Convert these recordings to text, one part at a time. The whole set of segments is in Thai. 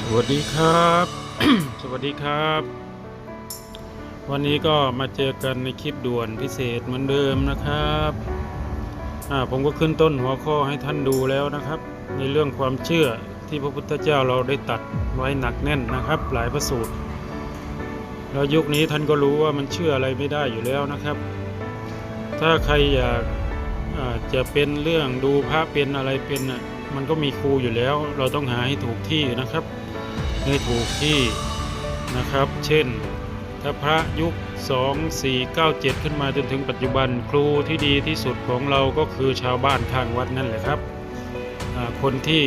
สวัสดีครับ สวัสดีครับ วันนี้ก็มาเจอกันในคลิปด่วนพิเศษเหมือนเดิมนะครับอ่าผมก็ขึ้นต้นหัวข้อให้ท่านดูแล้วนะครับ ในเรื่องความเชื่อที่พระพุทธเจ้าเราได้ตัดไว้หนักแน่นนะครับ หลายพระสูตรแล้วยุคนี้ท่านก็รู้ว่ามันเชื่ออะไรไม่ได้อยู่แล้วนะครับ ถ้าใครอยากจะเป็นเรื่องดูพระเป็นอะไรเป็นมันก็มีครูอยู่แล้ว เราต้องหาให้ถูกที่นะครับ ให้ถูกที่นะครับ เช่น ถ้าพระยุค 2 4 9 7 ขึ้นมาจนถึงปัจจุบันครูที่ดีที่สุดของเราก็คือชาวบ้านข้างวัดนั่นแหละครับ คนที่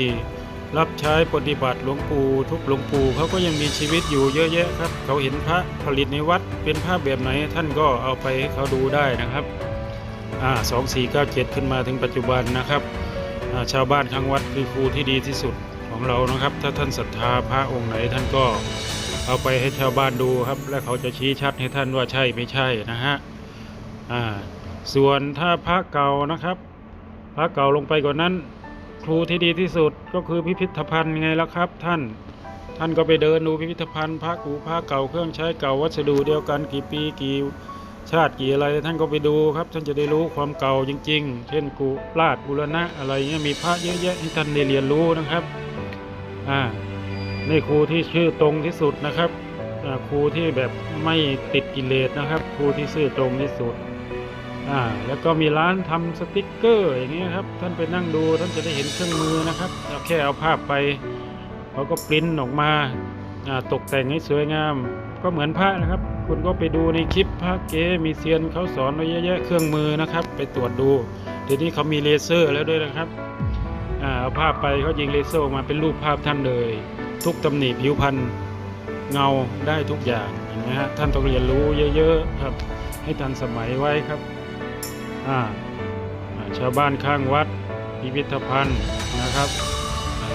รับใช้ปฏิบัติหลวงปู่ทุกหลวงปู่เขาก็ยังมีชีวิตอยู่เยอะแยะครับ เขาเห็นพระผลิตในวัดเป็นภาพแบบไหนท่านก็เอาไปให้เขาดูได้นะครับอ่า2 4 9 7ขึ้นมาถึงปัจจุบันนะครับ ชาวบ้านข้างวัดคือครูที่ดีที่สุด เรานะครับ ถ้าท่านศรัทธาพระองค์ไหนท่านก็เอาไปให้ชาวบ้านดูครับ และเขาจะชี้ชัดให้ท่านว่าใช่ไม่ใช่นะฮะอ่าส่วนถ้าพระเก่านะครับ พระเก่าลงไปกว่านั้น ครูที่ดีที่สุดก็คือพิพิธภัณฑ์ไงล่ะครับ ท่านท่านก็ไปเดินดูพิพิธภัณฑ์พระกูพระเก่าเครื่องใช้เก่าวัสดุเดียวกันกี่ปีกี่ชาติกี่อะไรท่านก็ไปดูครับ ท่านจะได้รู้ความเก่าจริง ๆ เช่นกูลาดบุรณะอะไรเงี้ยมีพระเยอะแยะให้ท่านได้เรียนรู้นะครับ อ่านี่ครูที่ชื่อตรงที่สุดนะครับครูที่แบบไม่ติดกิเลสนะครับ ครูที่ซื่อตรงที่สุดอ่าแล้วก็มีร้านทำสติกเกอร์อย่างเงี้ยครับ ท่านไปนั่งดูท่านจะได้เห็นเครื่องมือนะครับเอาแค่เอาภาพไปเขาก็ปริ้นออกมาอ่าตกแต่งให้สวยงาม ก็เหมือนพระนะครับ คุณก็ไปดูในคลิปพระเก๋มีเซียนเขาสอนไว้เยอะแยะเครื่องมือนะครับ ไปตรวจดูเดี๋ยวนี้เขามีเลเซอร์แล้วด้วยนะครับ เอาภาพไปเขายิงเลเซอร์ออกมาเป็นรูปภาพท่านเลย ทุกตำหนิผิวพรรณเงาได้ทุกอย่างเห็นไหมฮะท่านต้องเรียนรู้เยอะๆครับ ให้ทันสมัยไว้ครับอ่าชาวบ้านข้างวัดพิพิธภัณฑ์นะครับ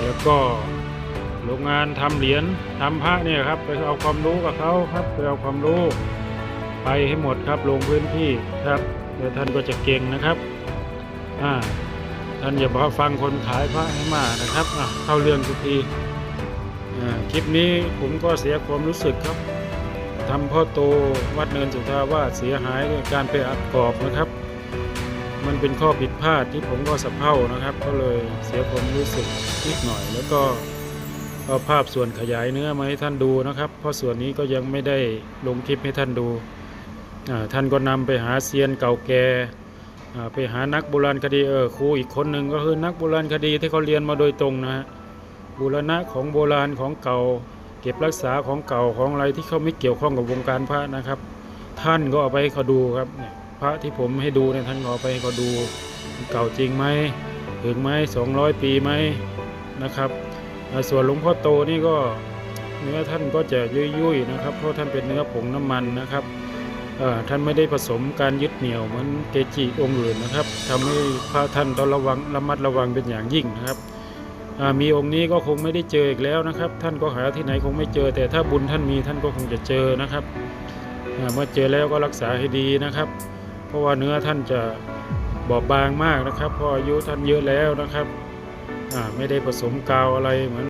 แล้วก็โรงงานทำเหรียญทำพระเนี่ยครับไปเอาความรู้กับเขาครับไปเอาความรู้ ไปให้หมดครับลงพื้นที่ครับเดี๋ยวท่านก็จะเก่งนะครับอ่า ท่านอย่าบอกฟังคนขายพระให้มากนะครับเข้าเรื่องทุกทีคลิปนี้ผมก็เสียความรู้สึกครับทำพ่อโตวัดเนินสุทาวาสเสียหายการไปอัดกรอบนะครับ มันเป็นข้อผิดพลาดที่ผมก็สะเพร่านะครับ ก็เลยเสียความรู้สึกนิดหน่อย แล้วก็เอาภาพส่วนขยายเนื้อมาให้ท่านดูนะครับ เพราะส่วนนี้ก็ยังไม่ได้ลงคลิปให้ท่านดูท่านก็นำไปหาเซียนเก่าแก่ ไปหานักโบราณคดีเออครูอีกคนหนึ่งก็คือนักโบราณคดีที่เขาเรียนมาโดยตรงนะฮะบูรณะของโบราณของเก่า เก็บรักษาของเก่าของอะไรที่เขาไม่เกี่ยวข้องกับวงการพระนะครับ ท่านก็เอาไปให้เขาดูครับเนี่ยพระที่ผมให้ดูเนี่ยท่านเอาไปให้เขาดูเก่าจริงไหมถึงไหมสองร้อยปีไหมนะครับส่วนหลวงพ่อโตนี่ก็เนื้อท่านก็จะยุ่ยๆนะครับเพราะท่านเป็นเนื้อผงน้ำมันนะครับ ท่านไม่ได้ผสมการยึดเหนี่ยวเหมือนเกจิองค์อื่นนะครับทำให้พระท่านต้องระวังระมัดระวังเป็นอย่างยิ่งนะครับมีองค์นี้ก็คงไม่ได้เจออีกแล้วนะครับ ท่านก็หาที่ไหนคงไม่เจอ แต่ถ้าบุญท่านมีท่านก็คงจะเจอนะครับเมื่อเจอแล้วก็รักษาให้ดีนะครับ เพราะว่าเนื้อท่านจะบอบบางมากนะครับพราะอายุท่านเยอะแล้วนะครับไม่ได้ผสมกาวอะไรเหมือน